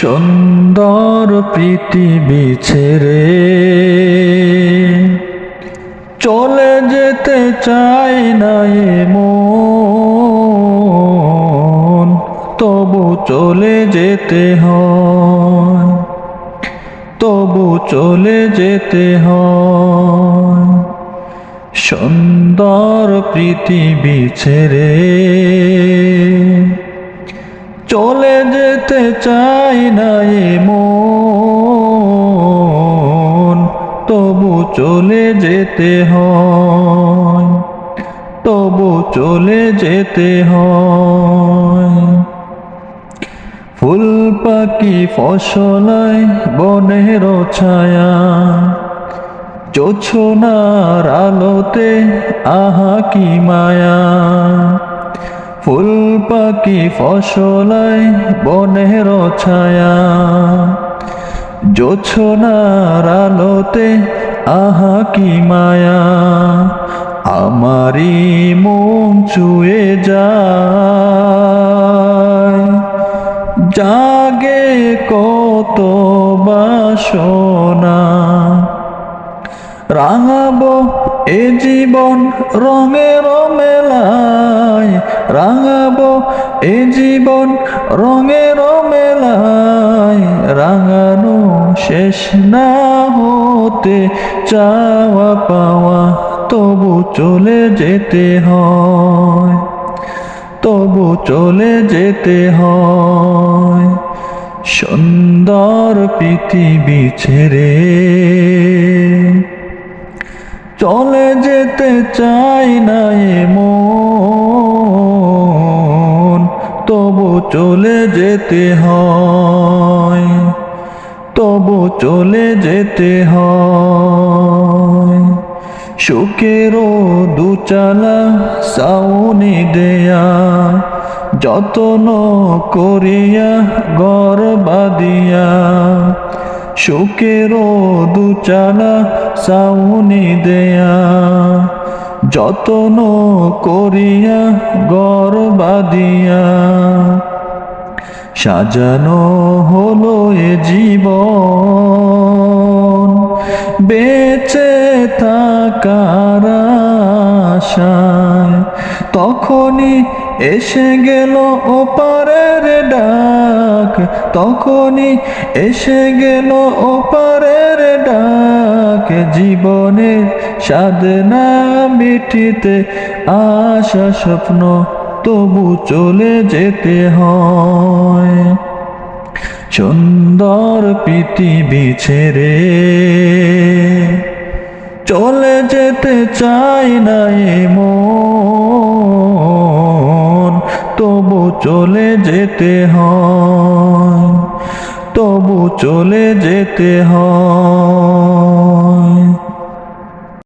সুন্দর পৃথিবী ছেড়ে চলে যেতে চাই না মন তবু চলে যেতে হয়, তবু চলে যেতে হয়। সুন্দর পৃথিবী ছেড়ে চলে যেতে চাই না মন তবু চলে যেতে হয়, তবু চলে যেতে হয়। ফুল পাখি ফসলায় বনের ছায়া, জোছনার আলোতে আহা কি মায়া। ফুল পাখি ফসলায় বনের ছায়া। জোছনার আলোতে আহা কি মায়া। আমারি মন চুয়ে যায়। জাগে কত বাসনা। রাঙাবো এ জীবন রঙের মেলায় রাঙাবো এ জীবন রঙের মেলায় রাঙানো শেষ না হতে চাওয়া পাওয়া তবু চলে যেতে হয়। তবু চলে যেতে হয়। সুন্দর পৃথিবী ছেড়ে চলে যেতে চাই না মন তবু চলে যেতে হয়, তবু চলে যেতে হয়। সুখেরও দুচালা সাউনি দেয়া, যতন করিয়া গর সুখেরও দুচালা সাউনি দেয়া, যতন করিয়া গর বাদিয়া সাজানো হলো এ জীবন। বেঁচে থাকার আশায় তখনই এসে গেল ওপারের ডাক। তখনই এসে গেল ওপারের ডাক। জীবনের সাধনা মিটিতে আশা স্বপ্ন তবু চলে যেতে হয়। সুন্দর পৃথিবী ছেড়ে চলে যেতে চাই না মন তবু চলে যেতে হয়। চলে যেতে হয়।